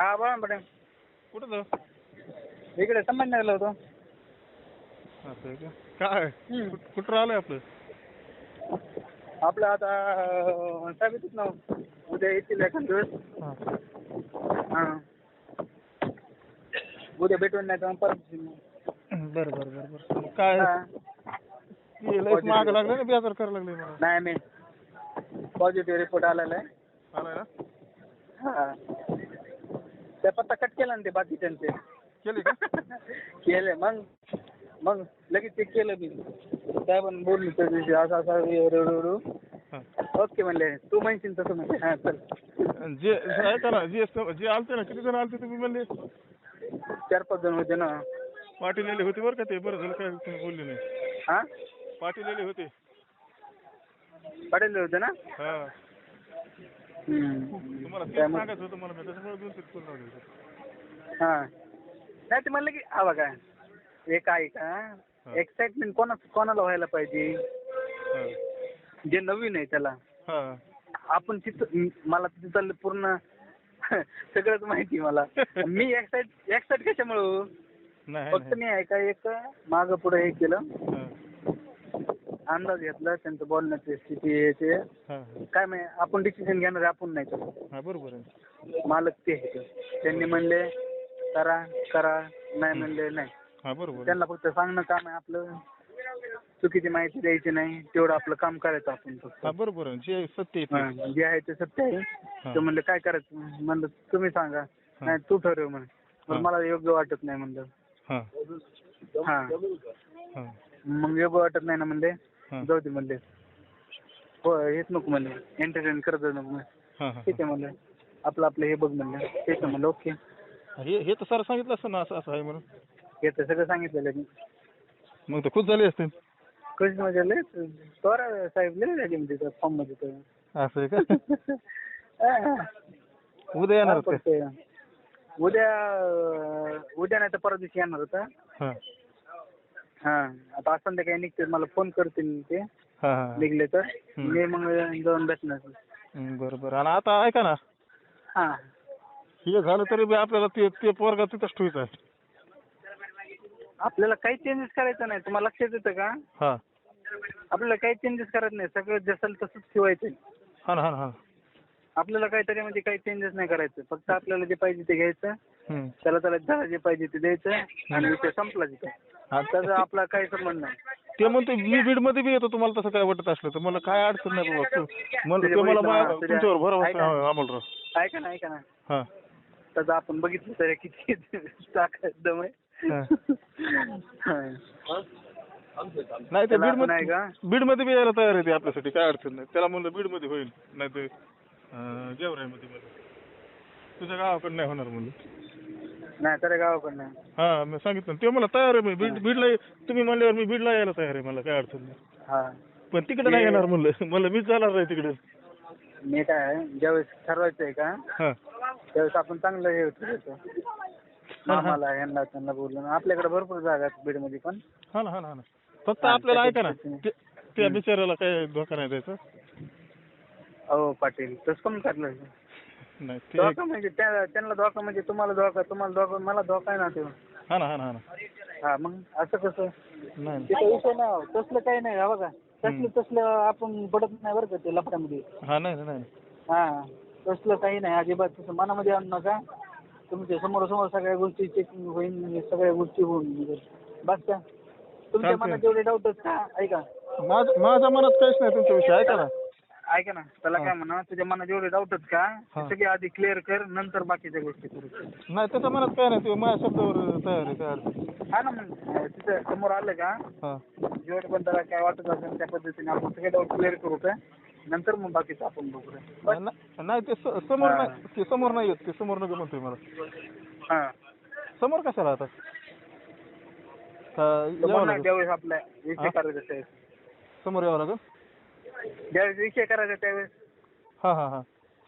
हा बोला ना पटेल कुठं जाऊ इकडे संभाजीनगरला होतो. असं आहे का? काय? हम्म. कुठं- कुठं राहिलंय आपलं? आपलं आता अं, साहेब ना उद्या येतील एखाद दिवस. हां. हां. उद्या भेटून नाही तर परत. बरं बरं बरं बरं. काय? हा. लयच माग लागलं ना बेजार करायला लागले मला. नाही मी पॉझिटिव्ह रिपोर्ट आलेला आहे. आलाय ना? हा. पत्ता कट केला ना ते बाकीच्यांचे केले का? केले. मग मग लगेच चेक केलं मी. बोलली त्या दिवशी असं असं एवढं ओके म्हणले तू म्हणशील तसं म्हणले. हाँ चल. जे ऐका ना जे जे आलते ना किती जण आलते तुम्ही म्हणले. चार पाच जण होते ना. पाटीलेले होते बरं का ते? बरं झालं काय तुम्ही बोलले नाही. हाँ? होते. पडेल होते ना? हा. तुम्हाला तेच त्यामुळे- सांगायचं होतं मला मी त्याच्यामुळे दोन तीन फोन लावले होते. हां. नाही ते म्हणलं की हा बघा एक आहे का? एक्साइटमेंट कोणा कोणाला व्हायला पाहिजे? जे नवीन आहे त्याला. हां. आपण तिथं मला तिथलं पूर्ण सगळंच माहिती आहे मला. मी एक्साइट एक्साइट कशामुळे? होऊ? नाही फक्त नाही. मी आहे का एक मागं पुढे हे केलं. हां. अंदाज घेतला त्यांचं बोलण्याची स्थिती हां काय माहिती आपण डिसिजन घेणार आपण नाही हां बरोबर आहे. मालक ते आहेत. त्यांनी म्हणले करा करा. नाही म्हणले नाही. हां बरोबर आहे. त्यांना फक्त सांगणं काम आहे आपलं. चुकीची माहिती द्यायची नाही तेवढं आपलं काम करायचं आपण फक्त. हां बरोबर आहे. जे सत्य आहे ते. हा, जे आहे ते सत्य आहे. हां. ते म्हणलं काय करायचं? म्हणलं तुम्ही सांगा. नाही तू ठरव म्हणे. पण हां. मला योग्य वाटत नाही म्हणलं. हां. हा. हां. मग योग्य वाटत नाही ना म्हणले. जाऊ दे म्हणले. हो हेच नको म्हणले. एंटरटेन करत जाऊ नको म्हणले. हां हां ठीक आहे म्हणलं. आपलं आपलं हे बघ म्हणलं. ठीक आहे म्हणलं ओके. हे हे तर सर सांगितलं असतं ना असं असं आहे म्हणून. हे तर सगळं सांगितलेलं मी मग तर खुश झाले असते कशी मजा लय तोरा साहेब लय झाली म्हणजे फॉर्ममध्ये तर. असं आहे का? हा. उद्या येणार फक्त उद्या अं, उद्या नाही तर परवा दिवशी येणार होता. हां. हा आता आज संध्याकाळी निघते मला फोन करतील ते. हां हां निघले तर. हम्म. मी मग जाऊन भेटणार. हं, बरं बरं आणि आता ऐका ना. हा. हे झालं तरी बी आपल्याला ते ते पोरगा तिथंच ठेवायचं आहे आपल्याला काही चेंजेस करायचं नाही. तुम्हाला लक्षात येतं का? हां. आपल्याला काही चेंजेस करायचं नाही. सगळं जसं तसंच ठेवायचं हां ना हां ना हां आपल्याला काहीतरी म्हणजे काही चेंजेस नाही करायचं. फक्त आपल्याला जे पाहिजे ते घ्यायचं. त्याला त्याला ज्याला जे पाहिजे ते द्यायचं. आणि विषय संपला तिथे. त्याचा आपला काही संबंध नाही. ते म्हणतो मी बीडमध्ये बी येतो तुम्हाला तसं काय वाटत असलं तर. मला काय अडचण नाही बाबा तू म्हणलं ते मला मा- तुमच्यावर भरोसा. आहे अमोलराव ऐका ना ऐका ना. हां. त्याचं आपण बघितलं तर किती ताकद दम आहे. हां. नाही ते त्याला बीड आपण मध्ये का बीडमध्ये बी यायला तयार आहे ते आपल्यासाठी काय अडचण नाही. त्याला म्हणलं बीडमध्ये होईल नाही तर गेवराई मध्ये तुझ्या गावाकडे नाही होणार म्हणलं. नाही तर हा मी सांगितलं. ना. ते मला तयार आहे मी बीड बीडला तुम्ही म्हणल्यावर मी बीडला यायला तयार आहे मला काय अडचण नाही. हा. पण तिकडे नाही येणार म्हणलं. मला मीच जाणार नाही तिकडे. मी काय आहे, ज्यावेळेस ठरवायचं आहे का हा. त्यावेळेस आपण चांगलं हे ठरवतो मामाला त्यांना बोलून. आपल्याकडे भरपूर जागा आहेत बीडमध्ये पण. हा ना हा ना हा ना. फक्त हा, आपल्याला ऐका ना. ते- त्या बिचाऱ्याला काय धोका नाही द्यायचा? अहो पाटील तसं कमी करलं नाही ते धोका म्हणजे त्या- त्यांना धोका म्हणजे तुम्हाला धोका तुम्हाला धोका मला धोका आहे ना तो हा ना हा ना हा ना. हा मग असं कसं? नाही विषय नाही तसलं काही नाही हा बघा. तसलं तसलं आपण पडत नाही बरं का ते लफड्यामध्ये. हा नाही नाही, नाही. हा तसलं काही नाही अजिबात. तसं मनामध्ये आणू नका. तुमच्यासमोर समोर सगळ्या गोष्टी चेकिंग होईल सगळ्या गोष्टी होऊन बस का? तुमच्या चालतंय. मनात जेवढे डाऊट का? ऐका. माझ- माझ्या मनात काहीच नाही तुमच्याविषयी ऐका ना. ऐका ना त्याला काय म्हणा तुझ्या मनात जेवढे डाऊट का? ते. सगळे आधी क्लिअर कर नंतर बाकीच्या गोष्टी करू. नाही त्याच्या मनात काय नाही ते माझ्या शब्दावर तयार आहे. हा ना मग तिथं समोर आलं का? जेवढे पण त्याला काय वाटत असेल त्या पद्धतीने आपण सगळे डाऊट क्लिअर करू का? नंतर मग बाकीचं आपण बघू नाही ते समोर नाही ते समोर नाही येत ते समोर नको म्हणतोय मला. हा. समोर कशाला आता? यावं लागेल. आपल्यासमोर यावं लागेल? ज्यावेळेस विषय करायचा त्यावेळेस. हा हा हा.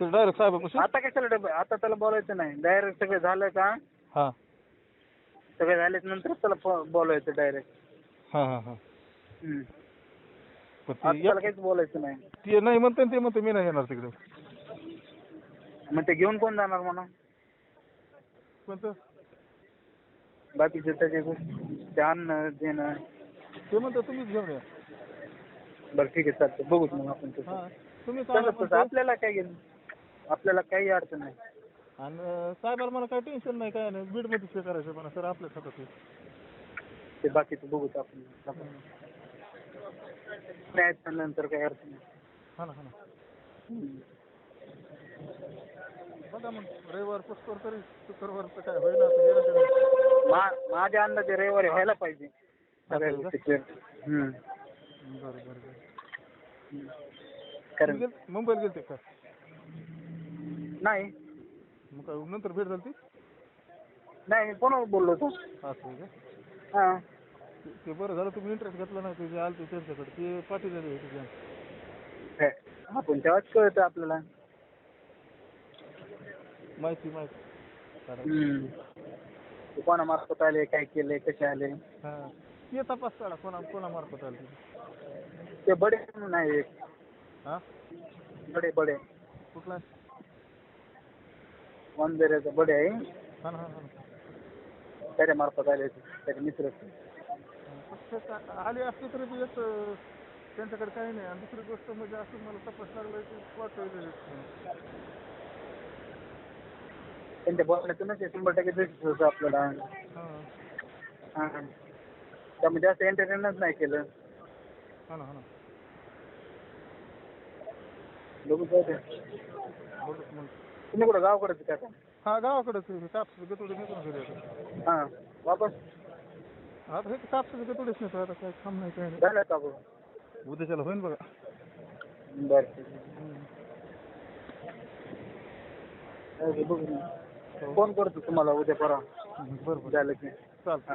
डायरेक्ट आता कशाला डबल आता त्याला बोलायचं नाही. डायरेक्ट सगळं झालं का? हा. सगळं झाल्याच्यानंतर त्याला फो- बोलायचं डायरेक्ट हा हा हा. पण आता ते त्याला काहीच बोलायचं नाही. ते नाही म्हणते ते म्हणते मी नाही येणार तिकडे. मग ते घेऊन कोण जाणार म्हणा कोणतं? बाकीचे त्याचे गोष्टी ते आणणं देणं. ते म्हणतो तुम्हीच घेऊन या. बरं ठीक आहे चालतं बघूच मग आपण तसं हा तुम्ही तसं सांगा तसं पण ते. आपल्याला काय घेणं आपल्याला काही अडचण नाही आणि अं, साहेबाला मला काही टेन्शन नाही काय नाही बीडमध्येच हे करायचं म्हणा सर आपल्या हातात आहे. ते बाकीचं बघूच आपण नाही नंतर काही अडचण नाही हा ना हा ना हम्म. बघा मग रविवार पुष्कर तरी शुक्रवारचं काय आता तरी. मा- माझ्या अंदाजे रविवारी व्हायला पाहिजे सगळ्या? गोष्टी clear. हम्म. बरं बरं. कारण गेल- मुंबईला गेलते का? नाही. मग काय नंतर भेट झाली ती नाही मी फोनवर बोललो होतो. असं आहे का? हां. ते- ते बरं झालं तुम्ही इंटरेस्ट घेतला नाही ते जे आलते त्यांच्याकडे ते पाठी झाले होते त्या काय? आपण तेव्हाच कळतं आपल्याला. माहिती माहिती. कारण हम्म. ते कोणामार्फत आले काय केले कसे आले? हा. ते तपास काढा कोणा कोणामार्फत आलं ते? ते बडे म्हणून आहे एक. हा? बडे बडे. कुठला? वनबेऱ्याचा बडे आहे. हा ना हा. ना त्याच्या मार्फत आले होते त्याचे मित्र का- आले असते तरी बी एक अं, त्यांच्याकडे काही नाही. आणि दुसरी गोष्ट म्हणजे असं मला तपास लागलं की. त्यांच्या बोलण्यातूनच हे शंभर टक्के दिसत होतं आपल्याला. हा. हां. त्यामुळे जास्त एंटरटेनच नाही केलं. हा ना हा ना. बघू जाऊ दे. बघू मग. तुम्ही कुठं गावाकडेच का आता? हा गावाकडेच आहे. कापसाचं गतोडे निघून घरी आता हां वापस. आता हे कापसाचं गतोडेच नाही आता काय काम नाही काय नाही. झालं का बघू? उद्याच्याला होईन बघा. बरं. ठीक आहे. जाऊ दे, बघू. फोन करतो तुम्हाला उद्या परवा. बरं बरं. झालं की. चालतं